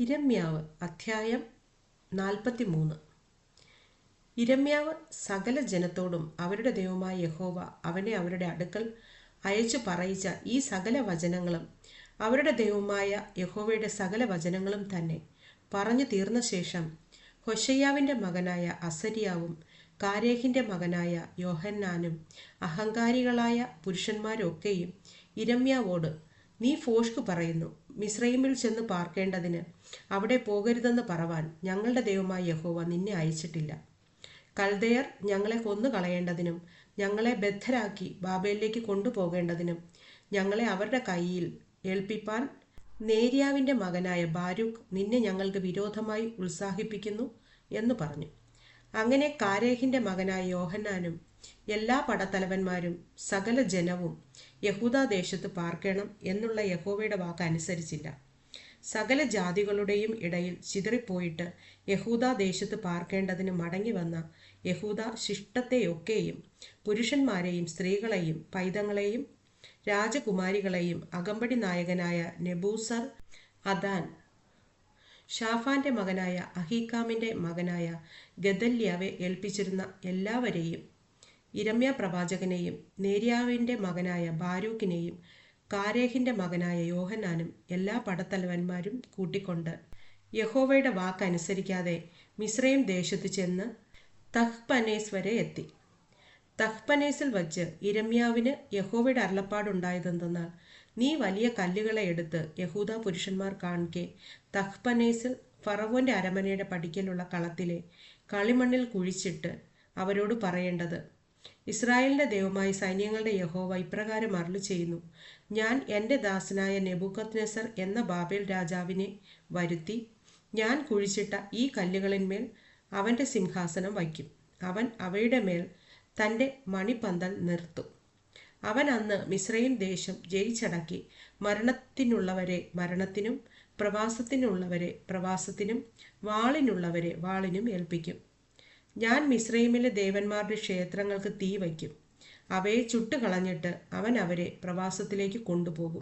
ഇരമ്യാവ് അധ്യായം നാൽപ്പത്തി മൂന്ന് ഇരമ്യാവ് സകല ജനത്തോടും അവരുടെ ദൈവമായ യഹോവ അവനെ അവരുടെ അടുക്കൽ അയച്ചു പറയിച്ച ഈ സകല വചനങ്ങളും അവരുടെ ദൈവമായ യഹോവയുടെ സകല വചനങ്ങളും തന്നെ പറഞ്ഞു തീർന്ന ശേഷം ഹൊഷയ്യാവിന്റെ മകനായ അസരിയാവും കാരേഹിന്റെ മകനായ യോഹന്നാനും അഹങ്കാരികളായ പുരുഷന്മാരൊക്കെയും ഇരമ്യാവോട് നീ ഫോഷ്ക് പറയുന്നു മിസ്രൈമിൽ ചെന്ന് പാർക്കേണ്ടതിന്. അവിടെ പോകരുതെന്ന് പറവാൻ ഞങ്ങളുടെ ദൈവമായ യഹോവ നിന്നെ അയച്ചിട്ടില്ല. കൽദയർ ഞങ്ങളെ കൊന്നു കളയേണ്ടതിനും ഞങ്ങളെ ബദ്ധരാക്കി ബാബേലിലേക്ക് കൊണ്ടുപോകേണ്ടതിനും ഞങ്ങളെ അവരുടെ കയ്യിൽ ഏൽപ്പിപ്പാൻ നേര്യാവിന്റെ മകനായ ബാരൂഖ് നിന്നെ ഞങ്ങൾക്ക് വിരോധമായി ഉത്സാഹിപ്പിക്കുന്നു എന്ന് പറഞ്ഞു. അങ്ങനെ കാരേഹിന്റെ മകനായ യോഹന്നാനും എല്ലാ പടത്തലവന്മാരും സകല ജനവും യഹൂദാദേശത്ത് പാർക്കണം എന്നുള്ള യഹോവയുടെ വാക്ക് അനുസരിച്ചില്ല. സകല ജാതികളുടെയും ഇടയിൽ ചിതറിപ്പോയിട്ട് യഹൂദാദേശത്ത് പാർക്കേണ്ടതിന് മടങ്ങി വന്ന യഹൂദ ശിഷ്ടത്തെയൊക്കെയും പുരുഷന്മാരെയും സ്ത്രീകളെയും പൈതങ്ങളെയും രാജകുമാരികളെയും അകമ്പടി നായകനായ നെബൂസർ അദാൻ ഷാഫാന്റെ മകനായ അഹീക്കാമിന്റെ മകനായ ഗദല്യാവെ ഏൽപ്പിച്ചിരുന്ന എല്ലാവരെയും ഇരമ്യ പ്രവാചകനെയും നേര്യാവിന്റെ മകനായ ബാരൂക്കിനെയും കാരേഹിന്റെ മകനായ യോഹന്നാനും എല്ലാ പടത്തലവന്മാരും കൂട്ടിക്കൊണ്ട് യഹോവയുടെ വാക്കനുസരിക്കാതെ മിശ്രയും ദേശത്ത് ചെന്ന് തഹ്പനേസ് വരെ എത്തി. തഹ്പനേസിൽ വച്ച് ഇരമ്യാവിന് യഹോവയുടെ അരുളപ്പാടുണ്ടായതെന്തെന്നാൽ നീ വലിയ കല്ലുകളെ എടുത്ത് യഹൂദ പുരുഷന്മാർ കാണിക്കെ തഹ്പനേസിൽ ഫറവോന്റെ അരമനയുടെ പടിക്കലുള്ള കളത്തിലെ കളിമണ്ണിൽ കുഴിച്ചിട്ട് അവരോട് പറയേണ്ടത് ഇസ്രായേലിന്റെ ദൈവമായി സൈന്യങ്ങളുടെ യഹോവ ഇപ്രകാരം അരുളി ചെയ്യുന്നു ഞാൻ എന്റെ ദാസനായ നെബുക്കത് എന്ന ബാബേൽ രാജാവിനെ വരുത്തി ഞാൻ കുഴിച്ചിട്ട ഈ കല്ലുകളിന്മേൽ അവന്റെ സിംഹാസനം വയ്ക്കും. അവൻ അവയുടെ മേൽ തന്റെ മണിപ്പന്തൽ നിർത്തും. അവൻ അന്ന് മിശ്രയും ദേശം ജയിച്ചടക്കി മരണത്തിനുള്ളവരെ മരണത്തിനും പ്രവാസത്തിനുള്ളവരെ പ്രവാസത്തിനും വാളിനുള്ളവരെ വാളിനും ഏൽപ്പിക്കും. ഞാൻ മിശ്രൈമിലെ ദേവന്മാരുടെ ക്ഷേത്രങ്ങൾക്ക് തീ വയ്ക്കും. അവയെ ചുട്ടുകളഞ്ഞിട്ട് അവൻ അവരെ പ്രവാസത്തിലേക്ക് കൊണ്ടുപോകും.